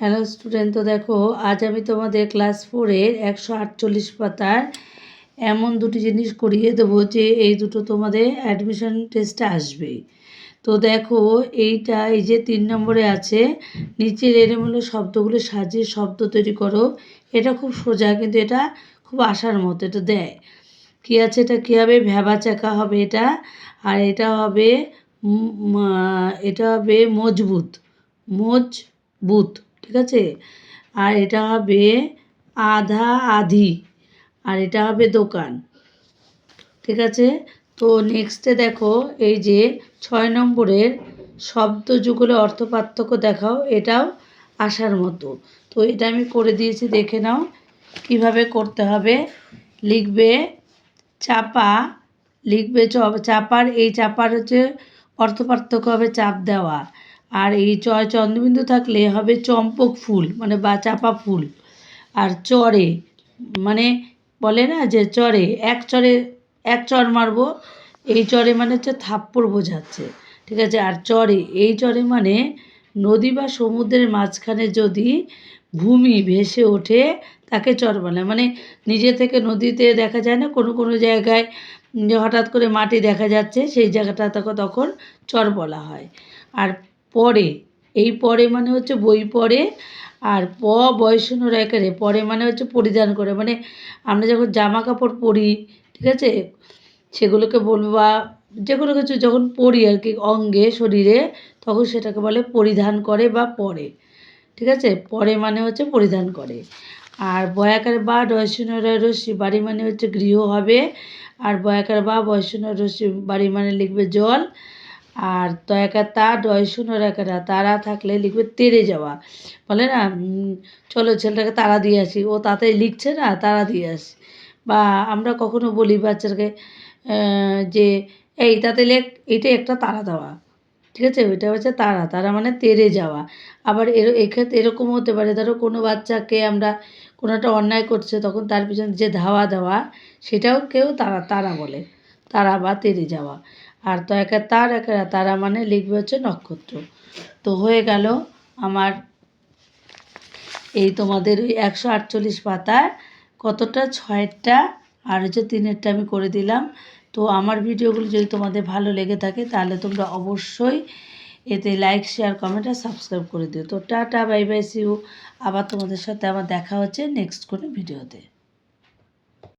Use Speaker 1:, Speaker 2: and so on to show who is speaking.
Speaker 1: Hello student তো দেখো, আজ আমি তোমাদের ক্লাস ফোরের একশো আটচল্লিশ পাতার এমন দুটি জিনিস করিয়ে দেবো যে এই দুটো তোমাদের অ্যাডমিশন টেস্টে আসবে। তো দেখো, এইটা এই যে তিন নম্বরে আছে, নিচের এলোমেলো শব্দগুলো সাজিয়ে শব্দ তৈরি করো। এটা খুব সোজা, কিন্তু এটা খুব আশার মতো, এটা দেয়। কী আছে এটা? কী হবে? ভ্যাবা চাকা হবে এটা, আর এটা হবে এটা হবে মজবুত মজবুত। ঠিক আছে? আর এটা হবে আধা আধি, আর এটা হবে দোকান। ঠিক আছে? তো নেক্সটে দেখো, এই যে ছয় নম্বরের শব্দ যুগলে অর্থ পার্থক্য দেখাও, এটাও আসার মতো। তো এটা আমি করে দিয়েছি, দেখে নাও কীভাবে করতে হবে। লিখবে চাপা, লিখবে চাপার, এই চাপার হচ্ছে অর্থ পার্থক্য হবে চাপ দেওয়া। আর এই চয় চন্দ্রবিন্দু থাকলে হবে চম্পক ফুল মানে বা চাপা ফুল। আর চরে মানে বলে না যে চরে, এক চরে, এক চর মারবো, এই চরে মানে হচ্ছে থাপ্পড় বোঝাচ্ছে, ঠিক আছে? আর চরে, এই চরে মানে নদী বা সমুদ্রের মাঝখানে যদি ভূমি ভেসে ওঠে, তাকে চর বলে। মানে নিজে থেকে নদীতে দেখা যায় না, কোনো কোনো জায়গায় হঠাৎ করে মাটি দেখা যাচ্ছে, সেই জায়গাটা তখন তখন চর বলা হয়। আর পরে এই পরে মানে হচ্ছে বই পড়ে আর প বয়সন্য রেখারে পরে মানে হচ্ছে পরিধান করে। মানে আমরা যখন জামা কাপড় পরি, ঠিক আছে? সেগুলোকে বলব বা যে কোনো কিছু যখন পরি আর কি অঙ্গে, শরীরে, তখন সেটাকে বলে পরিধান করে বা পরে ঠিক আছে? পরে মানে হচ্ছে পরিধান করে। আর বয়াকার বা রশ্মি বাড়ি মানে হচ্ছে গৃহ হবে। আর বয়াকার বা বয়সন্য রশ্মি বাড়ি মানে লিখবে জল। আর তয়াকার তা ডয় ডয়সুন একারা তারা থাকলে লিখবে তেরে যাওয়া। বলে না চলো ছেলেটাকে তারা দিয়ে আসি। ও তাতে লিখছে না, তারা দিয়ে আসি। বা আমরা কখনো বলি বাচ্চাকে যে, এই, তাতে লেখ, এইটা একটা তারা দেওয়া। ঠিক আছে? ওইটা হচ্ছে তারা তারা মানে তেরে যাওয়া। আবার এর, এক্ষেত্রে এরকম হতে পারে, ধরো কোনো বাচ্চাকে আমরা কোনো একটা অন্যায় করছে, তখন তার পিছনে যে ধাওয়া দেওয়া, সেটাও কেউ তারা তারা বলে। তারা বা তেরে যাওয়া। আর তো একা তার একা তারা মানে লিখবে হচ্ছে নক্ষত্র। তো হয়ে গেল আমার এই তোমাদের ওই একশো আটচল্লিশ পাতার কতটা ছয়েরটা আর হচ্ছে তিনেরটা আমি করে দিলাম। তো আমার ভিডিওগুলো যদি তোমাদের ভালো লেগে থাকে তাহলে তোমরা অবশ্যই এতে লাইক, শেয়ার, কমেন্ট আর সাবস্ক্রাইব করে দিও। তো টাটা, বাই বাই সিউ আবার তোমাদের সাথে আবার দেখা হচ্ছে নেক্সট কোনো ভিডিওতে।